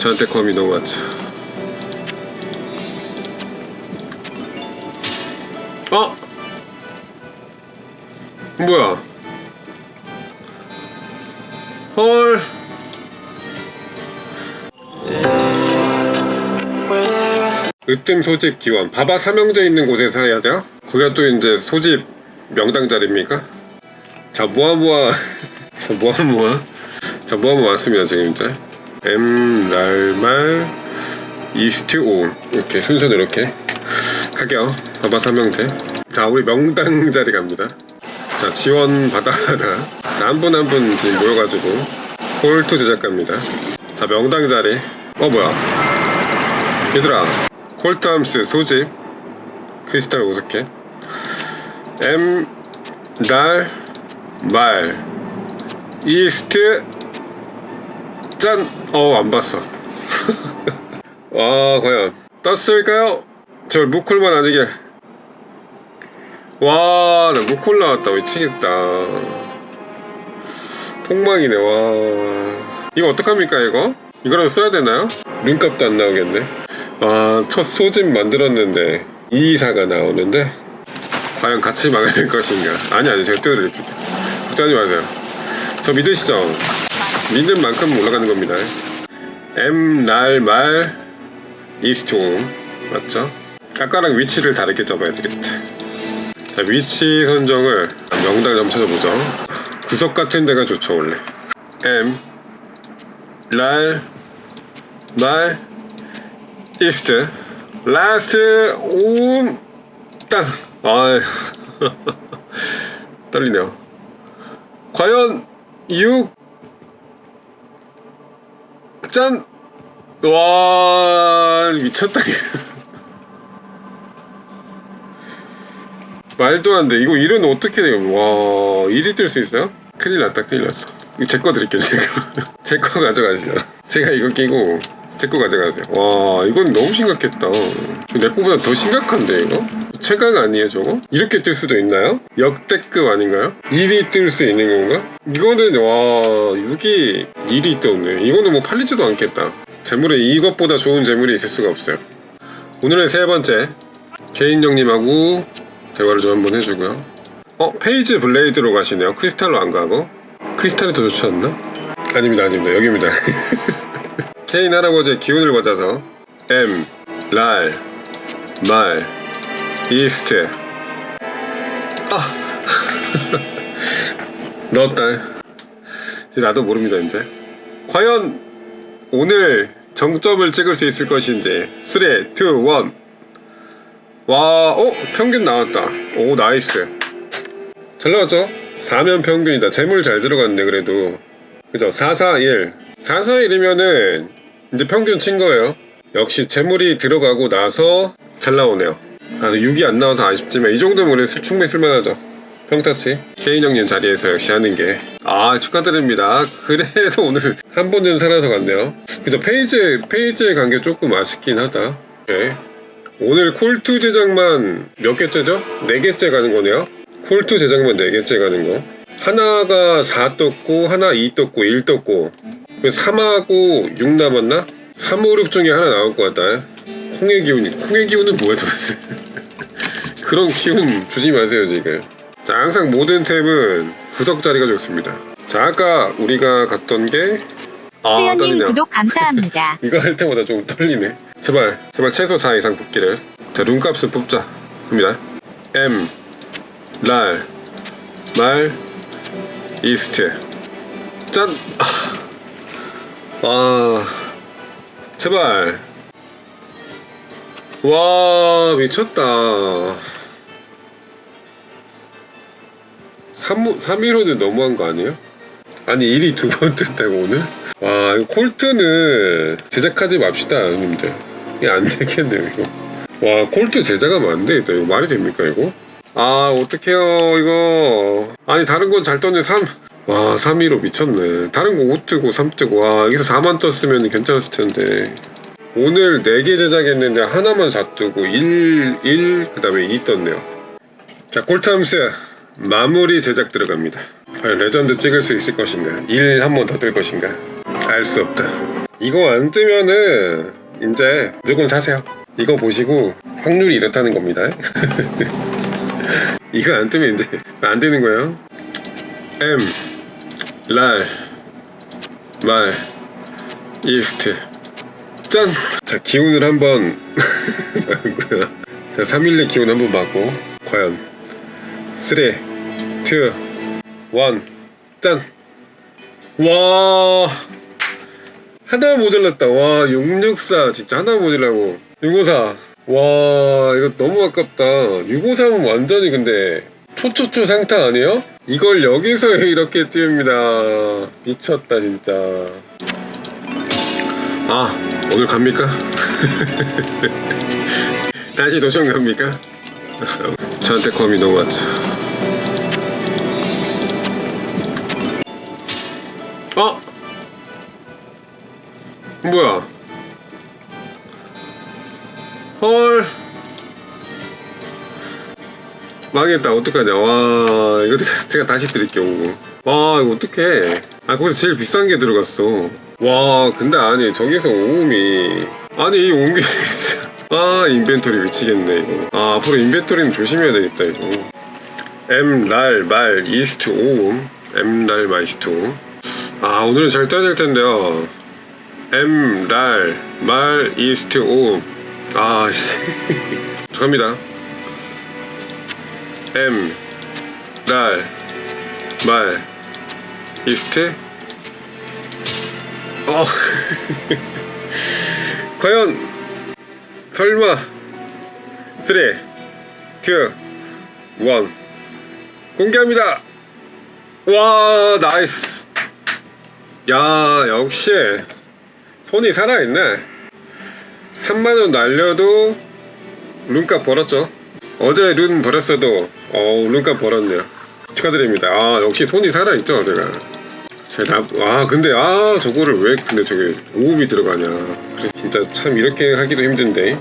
저한테 검이 너무 많죠. 어? 뭐야? 헐. 으뜸 소집 기원. 바바 삼형제 있는 곳에서 해야 돼요? 거기가 또 이제 소집 명당 자리입니까? 자, 모아모아. 자, 모아모아. 자, 모아모아 왔습니다, 지금 이제. M, 날말, 이스트, 오. 이렇게 순서대로 이렇게. 할게요. 바바 삼형제. 자, 우리 명당 자리 갑니다. 자, 지원 받아라. 자, 한분 한 분 지금 모여가지고. 홀투 제작가입니다. 자, 명당 자리. 어, 뭐야. 얘들아. 콜트함스 소집. 크리스탈 오스케. M, 날, 말. 이스트, 짠! 어, 안 봤어. 와, 과연. 떴을까요? 저 무콜만 아니게. 와, 나 무콜 나왔다. 미치겠다. 통망이네, 와. 이거 어떡합니까, 이거? 이거라도 써야 되나요? 눈값도 안 나오겠네. 아, 첫 소집 만들었는데, 이사가 나오는데, 과연 같이 막을 것인가? 아니, 아니, 제가 띄워드릴게요. 걱정하지 마세요. 저 믿으시죠? 믿는 만큼 올라가는 겁니다. M, 날, 말, 이스톤. 맞죠? 아까랑 위치를 다르게 잡아야 되겠다. 자, 위치 선정을 명당 좀 찾아보죠. 구석 같은 데가 좋죠, 원래. M, 날, 말, 이스트, 라스트, 옴, 땅. 아, 떨리네요. 과연 6 짠! 와 미쳤다 말도 안 돼. 이거 일은 어떻게 돼요? 와, 일이 뜰수 있어요? 큰일 났다, 큰일 났어. 제 거 드릴게요, 제가. 제 거 가져가시죠. 제가 이거 끼고, 제 거 가져가세요. 와, 이건 너무 심각했다. 내 거보다 더 심각한데, 이거? 최강 아니에요, 저거? 이렇게 뜰 수도 있나요? 역대급 아닌가요? 일이 뜰 수 있는 건가? 이거는, 와, 6이 일이 떴네. 이거는 뭐 팔리지도 않겠다. 재물에 이것보다 좋은 재물이 있을 수가 없어요. 오늘의 세 번째, 개인정님하고 대화를 좀 한번 해주고요. 어 페이지 블레이드로 가시네요. 크리스탈로 안 가고 크리스탈이 더 좋지 않나? 아닙니다, 아닙니다. 여기입니다. 케인 할아버지의 기운을 받아서 M, 랄, 말, 이스트. 아 넣었다. 이제 나도 모릅니다 이제. 과연 오늘 정점을 찍을 수 있을 것인지 3, 2, 1 와, 어? 평균 나왔다. 오, 나이스. 잘 나왔죠? 4면 평균이다. 재물 잘 들어갔네, 그래도. 그죠? 4, 4, 1. 4, 4, 1이면은, 이제 평균 친 거예요. 역시 재물이 들어가고 나서 잘 나오네요. 아, 6이 안 나와서 아쉽지만, 이 정도면 우리 쓸- 충분히 쓸만하죠. 평타치. 개인 형님 자리에서 역시 하는 게. 아, 축하드립니다. 그래서 오늘 한 번은 살아서 갔네요. 그죠? 페이지, 페이지에 간 게 조금 아쉽긴 하다. 네. 오늘 콜2 제작만 몇 개째죠? 네 개째 가는 거네요. 콜2 제작만 네 개째 가는 거. 하나가 4 떴고, 하나 2 떴고, 1 떴고. 3하고 6 남았나? 3, 5, 6 중에 하나 나올 것 같다. 콩의 기운이, 콩의 기운은 뭐야 도대체? 그런 기운 주지 마세요, 지금. 자, 항상 모든 탭은 구석 자리가 좋습니다. 자, 아까 우리가 갔던 게, 아, 떨리네요. 구독 감사합니다. 이거 할 때마다 좀 떨리네. 제발, 제발 최소 4 이상 뽑기를. 자, 룸값을 뽑자. 갑니다. M, 랄, 말, 이스트. 짠! 아, 제발. 와, 미쳤다. 3, 315는 너무한 거 아니에요? 아니, 일이 두번 뜬다고 오늘? 와, 콜트는 제작하지 맙시다, 형님들. 이게 안 되겠네요, 이거. 와, 콜트 제작하면 안 되겠다. 이거 말이 됩니까, 이거? 아, 어떡해요, 이거. 아니, 다른 건 잘 떴는데 3, 와, 315 미쳤네. 다른 거 5 뜨고 3 뜨고, 와, 여기서 4만 떴으면 괜찮았을 텐데. 오늘 4개 제작했는데 하나만 4 뜨고 1, 1, 그 다음에 2 떴네요. 자, 콜트함스 마무리 제작 들어갑니다. 레전드 찍을 수 있을 것인가? 1한번 더 뜰 것인가? 알 수 없다. 이거 안 뜨면은 이제 무조건 사세요. 이거 보시고 확률이 이렇다는 겁니다. 이거 안 뜨면 이제 안 되는 거예요. M 랄 말 이스트 짠! 자 기운을 한번 자 3일 내 기운 한번 받고 과연 3 2 1 짠! 와. 하나 모자랐다. 와 664 진짜 하나 모자라고. 654 와 이거 너무 아깝다. 653은 완전히 근데 초초초 상타 아니에요? 이걸 여기서 이렇게 띄웁니다. 미쳤다 진짜. 아 오늘 갑니까? 다시 도전 갑니까? 저한테 검이 너무 많죠 어? 뭐야? 헐. 망했다. 어떡하냐. 와, 이거 제가 다시 드릴게요. 와, 이거 어떡해. 아, 거기서 제일 비싼 게 들어갔어. 와, 근데 아니, 저기서 오음이. 아니, 이 온게 진짜. 아, 인벤토리 미치겠네, 이거. 아, 앞으로 인벤토리는 조심해야 되겠다, 이거. M, 날, 말, 이스트, 오음. M, 날, 말, 이스트, 오음. 아, 오늘은 잘 떠야 될 텐데요. M, 랄, 말, 이스트, 오. 아, 씨. 갑니다. M, 랄, 말, 이스트. 어. 과연, 설마, 3, 2, 1. 공개합니다. 와, 나이스. 야, 역시. 손이 살아있네. 3만원 날려도 룬값 벌었죠. 어제 룬 벌었어도 어 룬값 벌었네요. 축하드립니다. 아 역시 손이 살아있죠 제가. 제가 아 근데 아 저거를 왜 근데 저게 오음이 들어가냐. 진짜 참 이렇게 하기도 힘든데